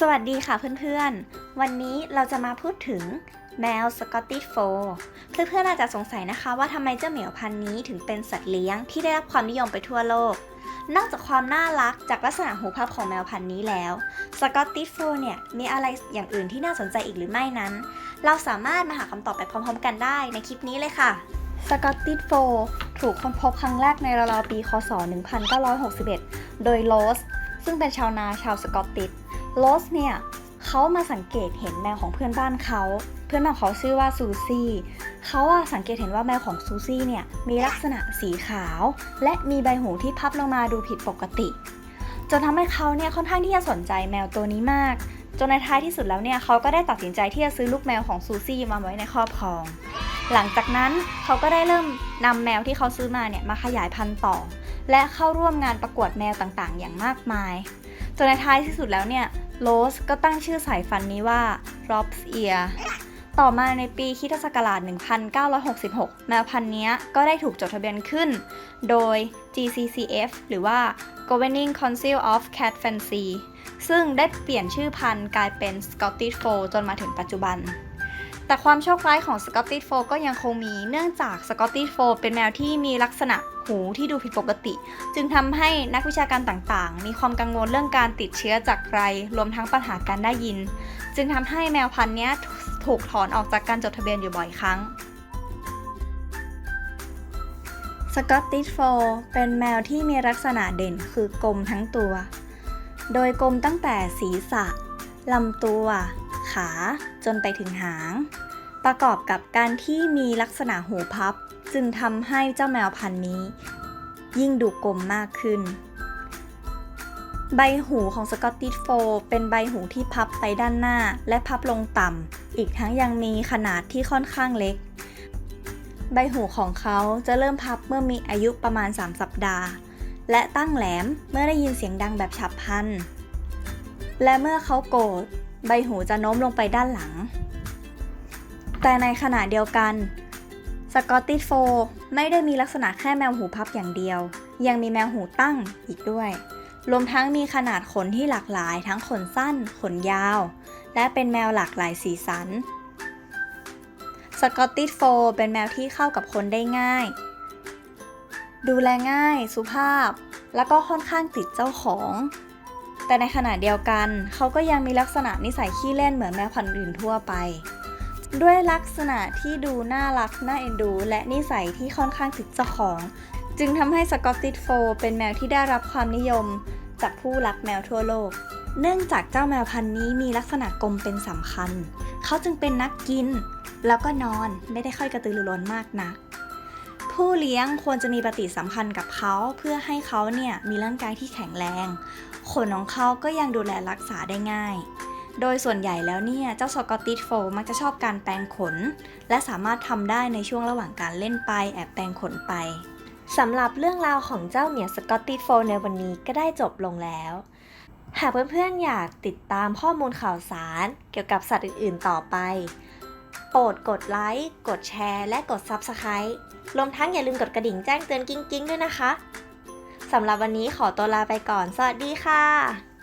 สวัสดีค่ะเพื่อนๆ วันนี้เราจะมาพูดถึงแมวสกอตติชโฟเพื่อนๆอาจจะสงสัยนะคะว่าทำไมเจ้าเหมียวพันธุ์นี้ถึงเป็นสัตว์เลี้ยงที่ได้รับความนิยมไปทั่วโลก นอกจากความน่ารักจากลักษณะหูพับของแมวพันธุ์นี้แล้วสกอตติชโฟเนี่ยมีอะไรอย่างอื่นที่น่าสนใจอีกหรือไม่นั้น เราสามารถมาหาคำตอบไปพร้อมๆ กันได้ในคลิปนี้เลยค่ะสกอตติชโฟถูกค้นพบครั้งแรกในราวๆปี คศ 1961 โดยโลสซึ่งเป็นชาวนาชาวสกอตติช โลสเนี่ยเขามาสังเกตเห็นแมวของเพื่อนบ้านเขา เพื่อนบ้านของเขาชื่อว่าซูซี่เขาอะสังเกตเห็นว่าแมวของซูซี่เนี่ยมีลักษณะสีขาว และมีใบหูที่พับลงมาดูผิดปกติ จนทำให้เขาเนี่ยค่อนข้างที่จะสนใจแมวตัวนี้มาก จนในท้ายที่สุดแล้วเนี่ยเขาก็ได้ตัดสินใจที่จะซื้อลูกแมวของซูซี่มาไว้ในครอบครอง หลังจากนั้นเขาก็ได้เริ่มนำแมวที่เขาซื้อมาเนี่ยมาขยายพันธุ์ต่อ และเข้าร่วมงานประกวดแมวต่างๆ อย่างมากมายจนในท้ายที่สุดแล้วเนี่ย โรสก็ตั้งชื่อสายฟันนี้ว่า Rob's Ear ต่อมาในปีคิทศักราช 1966 แมวพันธุ์นี้ก็ได้ถูกจดทะเบียนขึ้น โดย GCCF หรือว่า Governing Council of Cat Fancy ซึ่งได้เปลี่ยนชื่อพันธุ์กลายเป็น Scottish Fold จนมาถึงปัจจุบัน แต่ความโชคร้ายของ Scottish Fold ก็ยังคงมี เนื่องจาก Scottish Fold เป็นแมวที่มีลักษณะหูที่ดูผิดปกติ จึงทำให้นักวิชาการต่างๆ มีความกังวลเรื่องการติดเชื้อจากไร รวมทั้งปัญหาการได้ยิน จึงทำให้แมวพันธุ์นี้ถูกถอนออกจากการจดทะเบียนอยู่บ่อยครั้ง Scottish Fold เป็นแมวที่มีลักษณะเด่นคือกลมทั้งตัว โดยกลมตั้งแต่ศีรษะลำตัว ขาจนไปถึงหาง ประกอบกับการที่มีลักษณะหูพับ จึงทำให้เจ้าแมวพันธุ์นี้ ยิ่งดูกลมมากขึ้น ใบหูของสกอตติชโฟเป็นใบหูที่พับไปด้านหน้าและพับลงต่ำ อีกทั้งยังมีขนาดที่ค่อนข้างเล็ก ใบหูของเขาจะเริ่มพับเมื่อมีอายุประมาณ 3 สัปดาห์ และตั้งแหลมเมื่อได้ยินเสียงดังแบบฉับพลันและเมื่อเขาโกรธ ใบหูจะโน้มลงไปด้านหลัง แต่ในขณะเดียวกันสกอตติชโฟไม่ได้มีลักษณะแค่แมวหูพับอย่างเดียว ยังมีแมวหูตั้งอีกด้วย รวมทั้งมีขนาดขนที่หลากหลาย ทั้งขนสั้น ขนยาว และเป็นแมวหลากหลายสีสันสกอตติชโฟเป็นแมวที่เข้ากับคนได้ง่าย ดูแลง่าย สุภาพ แล้วก็ค่อนข้างติดเจ้าของ แต่ในขณะเดียวกันเขาก็ยังมีลักษณะนิสัยขี้เล่นเหมือนแมวพันธุ์อื่นทั่วไป ด้วยลักษณะที่ดูน่ารักน่าเอ็นดู และนิสัยที่ค่อนข้างติดเจ้าของ จึงทำให้สกอตติชโฟเป็นแมวที่ได้รับความนิยม จากผู้รักแมวทั่วโลก เนื่องจากเจ้าแมวพันธุ์นี้มีลักษณะกลมเป็นสำคัญ เขาจึงเป็นนักกิน แล้วก็นอนไม่ได้ค่อยกระตือรือร้นมากนัก ผู้เลี้ยงควรจะมีปฏิสัมพันธ์กับเขาเพื่อให้เขาเนี่ยมีร่างกายที่แข็งแรง ขนของเขาก็ยังดูแลรักษาได้ง่าย โดยส่วนใหญ่แล้วเนี่ยเจ้าสกอตติชโฟมักจะชอบการแปรงขน และสามารถทำได้ในช่วงระหว่างการเล่นไปแอบแปรงขนไปสำหรับเรื่องราวของเจ้าเหมียวสกอตติชโฟในวันนี้ก็ได้จบลงแล้วหากเพื่อนๆอยากติดตามข้อมูลข่าวสารเกี่ยวกับสัตว์อื่นๆต่อไป ปรดกดไลค์ กดแชร์ และกด Subscribe รวมทั้งอย่าลืมกดกระดิ่งแจ้งเตือนกิ้งๆ ด้วยนะคะ สำหรับวันนี้ขอตัวลาไปก่อน สวัสดีค่ะ